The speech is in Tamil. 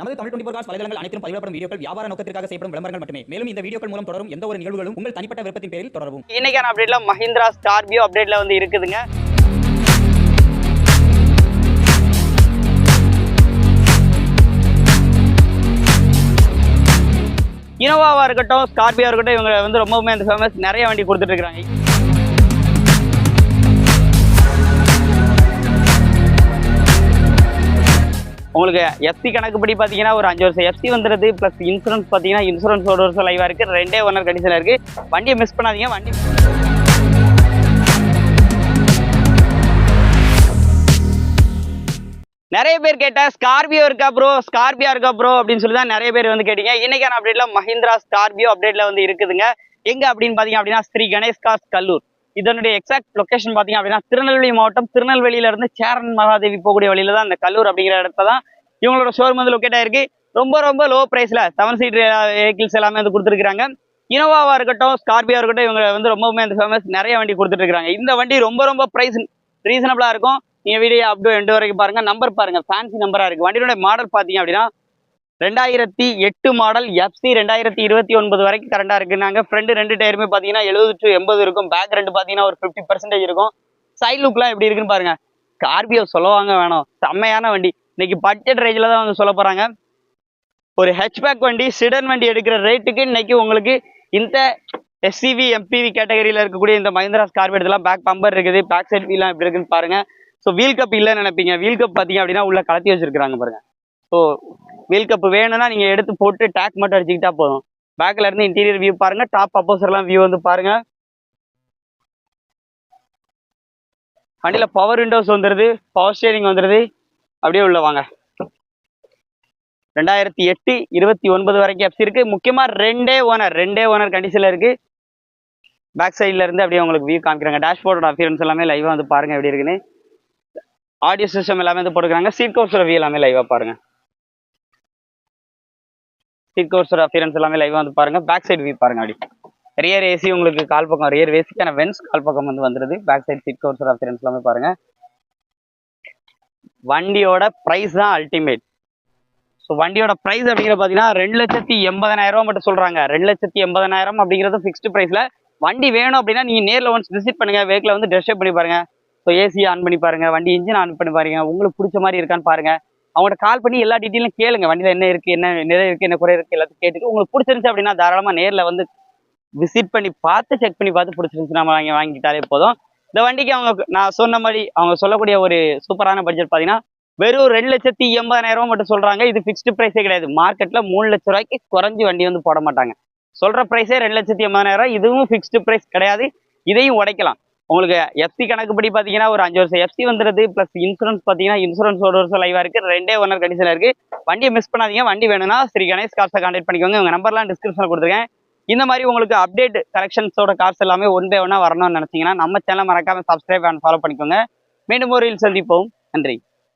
நமது தமிழ் டுவெண்டி காஸ் வலைதளங்கள் அனைத்தும் பதிவிடப்படும் வீடியோக்கள் வியாபார நோக்கத்திற்காக செய்யப்படும் விளம்பரங்கள் மட்டுமே. மேலும் இந்த வீடியோக்கள் மூலம் தொடரும் எந்த ஒரு நிகழ்வுகளும் உங்கள் தனிப்பட்ட விருப்பத்தின் பேரில் தொடரவும். இன்னைக்கான அப்டேட்ல மஹிந்திரா ஸ்கார்பியோ அப்டேட்ல வந்து இருக்குதுங்க. இனோவாவாக இருக்கட்டும் ஸ்கார்பியோ இருக்கட்டும் இவங்க வந்து ரொம்பவுமே அந்த ஃபேமஸ் நிறைய வண்டி கொடுத்துட்டு இருக்காங்க உங்களுக்கு எஃப்சி கணக்குப்படி பார்த்தீங்கன்னா ஒரு அஞ்சு வருஷம் எஃப்சி வந்துடுது ப்ளஸ் இன்சூரன்ஸ் பார்த்தீங்கன்னா இன்சூரன்ஸ் ஒரு வருஷம் லைவாக இருக்குது ரெண்டே ஒன்னர் கண்டிஷனாக இருக்குது வண்டியை மிஸ் பண்ணாதீங்க வண்டி நிறைய பேர் கேட்டா ஸ்கார்பியோ இருக்கா ப்ரோ ஸ்கார்பியோ இருக்கா ப்ரோ அப்படின்னு சொல்லி தான் நிறைய பேர் வந்து கேட்டீங்க. இன்னைக்கான அப்டேட்ல மஹிந்திரா ஸ்கார்பியோ அப்டேட்ல வந்து இருக்குதுங்க. எங்க அப்படின்னு பாத்தீங்க அப்படின்னா ஸ்ரீ கணேஷ் காஸ் கல்லூர். இதனுடைய எக்ஸாக்ட் லொகேஷன் பாத்தீங்க அப்படின்னா திருநெல்வேலி மாவட்டம் திருநெல்வேலியில இருந்து சேரன் மகாதேவி போகக்கூடிய வழியில தான் அந்த கல்லூர் அப்படிங்கிற இடத்துல தான் இவங்களோட ஷோரூம் வந்து லொக்கேட் ஆயிருக்கு. ரொம்ப ரொம்ப லோ பிரைஸ்ல செவன் சீட் வெஹிக்கிள்ஸ் எல்லாமே வந்து கொடுத்துருக்காங்க இனோவாவா இருக்கட்டும் ஸ்கார்பியோ இருக்கட்டும் இவங்க வந்து ரொம்பவுமே அந்த ஃபேமஸ் நிறைய வண்டி கொடுத்துட்டு இருக்காங்க இந்த வண்டி ரொம்ப ரொம்ப ப்ரைஸ் ரீசனபிளா இருக்கும். நீங்க வீடியோ அப்டோ எண்டு வரைக்கும் பாருங்க. நம்பர் பாருங்க. ஃபேன்சி நம்பரா இருக்கு. வண்டியோட மாடல் பாத்தீங்க அப்படின்னா ரெண்டாயிரத்தி எட்டு மாடல் எஃப்சி ரெண்டாயிரத்தி இருபத்தி ஒன்பது வரைக்கும் கரண்டா இருக்குனாங்க ஃப்ரண்ட் ரெண்டு டயருமே பாத்தீங்கன்னா எழுபது டு எண்பது இருக்கும். பேக் ரெண்டு பாத்தீங்கன்னா ஒரு ஃபிஃப்டி பர்சன்டேஜ் இருக்கும். சைட் லுக்லாம் எப்படி இருக்குன்னு பாருங்க. ஸ்கார்பியோ சொல்லுவாங்க வேணும். செம்மையான வண்டி. இன்னைக்கு பட்ஜெட் ரேஞ்சில் தான் வந்து சொல்ல போகிறாங்க ஒரு ஹெச்பேக் வண்டி சிடன் வண்டி எடுக்கிற ரேட்டுக்கு இன்னைக்கு உங்களுக்கு இந்த எஸ்சிவி எம்பிவி கேட்டகரியில் இருக்கக்கூடிய இந்த மஹிந்திரா ஸ்கார்பியோ பேக் பம்பர் இருக்குது. பேக் சைட் வீலாம் எப்படி இருக்குன்னு பாருங்க. ஸோ வீல் கப் இல்லைன்னு நினைப்பீங்க. வீல் கப் பார்த்தீங்க அப்படின்னா உள்ள கலத்தி வச்சிருக்கிறாங்க பாருங்க. ஸோ வீல் கப் வேணும்னா நீங்கள் எடுத்து போட்டு டேக் மட்டும் அடிச்சுக்கிட்டா போதும். பேக்ல இருந்து இன்டீரியர் வியூ பாருங்கள் டாப் அப்போசர்லாம் வியூ வந்து பாருங்கள் வண்டியில் பவர் விண்டோஸ் வந்துருது பவர் ஸ்டேரிங் வந்துருது. அப்படியே உள்ள வாங்க. ரெண்டாயிரத்தி எட்டு இருபத்தி ஒன்பது வரைக்கும் எஃப்சி இருக்கு. முக்கியமாக ரெண்டே ஓனர் ரெண்டே ஓனர் கண்டிஷனில் இருக்கு. பேக் சைட்ல இருந்து அப்படியே உங்களுக்கு வியூ காமிக்கிறாங்க. டேஷ்போர்டோட அஃபியரன்ஸ் எல்லாமே லைவாக வந்து பாருங்கள் எப்படி இருக்குன்னு. ஆடியோ சிஸ்டம் எல்லாமே வந்து போட்டுக்கிறாங்க. சீட் கவர்ஸோட வியூ எல்லாமே லைவாக பாருங்க. சீட் கோர்ஸோட அஃபியரன்ஸ் எல்லாமே லைவா வந்து பாருங்க. பேக் சைடு வியூ பாருங்க அப்படி. ரியர் ஏசி உங்களுக்கு கால் பக்கம் ரியர் ஏசிக்கான வென்ஸ் கால் பக்கம் வந்து வந்துருது. பேக் சைடு சீட் கோர்ஸோட அஃபியரன்ஸ் எல்லாமே பாருங்க. வண்டியோட ப்ரைஸ் தான் அல்டிமேட் ஸோ வண்டியோட ப்ரைஸ் அப்படிங்கிற பார்த்தீங்கன்னா ரெண்டு லட்சத்தி எண்பதனாயிரம் ரூபா மட்டும் சொல்றாங்க. ரெண்டு லட்சத்தி எண்பதனாயிரம் அப்படிங்கிறது ஃபிக்ஸ்டு ப்ரைஸ்ல வண்டி வேணும் அப்படின்னா நீங்கள் நேரில் ஒன்ஸ் விசிட் பண்ணுங்க. வெஹிக்கில் வந்து டெஸ்ட் பண்ணி பாருங்க. ஸோ ஏசி ஆன் பண்ணி பாருங்க. வண்டி இன்ஜின் ஆன் பண்ணி பாருங்க. உங்களுக்கு பிடிச்ச மாதிரி இருக்கான்னு பாருங்க. அவங்கள்ட்ட கால் பண்ணி எல்லா டீட்டெயிலும் கேளுங்க. வண்டியில் என்ன இருக்கு என்ன நிறைய இருக்கு என்ன குறை இருக்கு எல்லாத்தையும் கேட்டுட்டு உங்களுக்கு பிடிச்சிருந்துச்சு அப்படின்னா தாராளமாக நேரில் வந்து விசிட் பண்ணி பார்த்து செக் பண்ணி பார்த்து பிடிச்சிருந்துச்சுன்னா வாங்கி வாங்கிட்டாலே போதும். இந்த வண்டிக்கு அவங்க நான் சொன்ன மாதிரி அவங்க சொல்லக்கூடிய ஒரு சூப்பரான பட்ஜெட் பார்த்தீங்கன்னா வெறும் ரெண்டு லட்சத்தி எண்பதாயிரம் ரூபாய் மட்டும் சொல்றாங்க. இது ஃபிக்ஸ்டு ப்ரைஸே கிடையாது. மார்க்கெட்ல மூணு லட்ச ரூபாய்க்கு குறைஞ்சி வண்டி வந்து போட மாட்டாங்க. சொல்ற ப்ரைஸே ரெண்டு லட்சத்தி எண்பதாயிரம். இதுவும் ஃபிக்ஸ்டு ப்ரைஸ் கிடையாது. இதையும் உடைக்கலாம். உங்களுக்கு எஃப்சி கணக்குப்படி பார்த்தீங்கன்னா ஒரு அஞ்சு வருஷம் எஃப்சி வந்துடுது ப்ளஸ் இன்சூரன்ஸ் பார்த்தீங்கன்னா இன்சூரன்ஸ் ஒரு வருஷம் லைவாக இருக்கு. ரெண்டே ஒன்னர் கண்டிஷனில் இருக்குது வண்டியை மிஸ் பண்ணாதீங்க. வண்டி வேணும்னா ஸ்ரீ கணேஷ் கார்ஸை கான்டெக்ட் பண்ணிக்கோங்க. உங்கள் நம்பர்லாம் டிஸ்கிரிப்ஷனில் கொடுத்துருக்கேன். இந்த மாதிரி உங்களுக்கு அப்டேட் கலெக்ஷன்ஸோட கார்ஸ் எல்லாமே ஒன் பை ஒன்னாக வரணும்னு நினைச்சீங்கன்னா நம்ம சேனல் மறக்காம சப்ஸ்கிரைப் அண்ட் ஃபாலோ பண்ணிக்கோங்க. மீண்டும் ஒரு சந்திப்போம். நன்றி.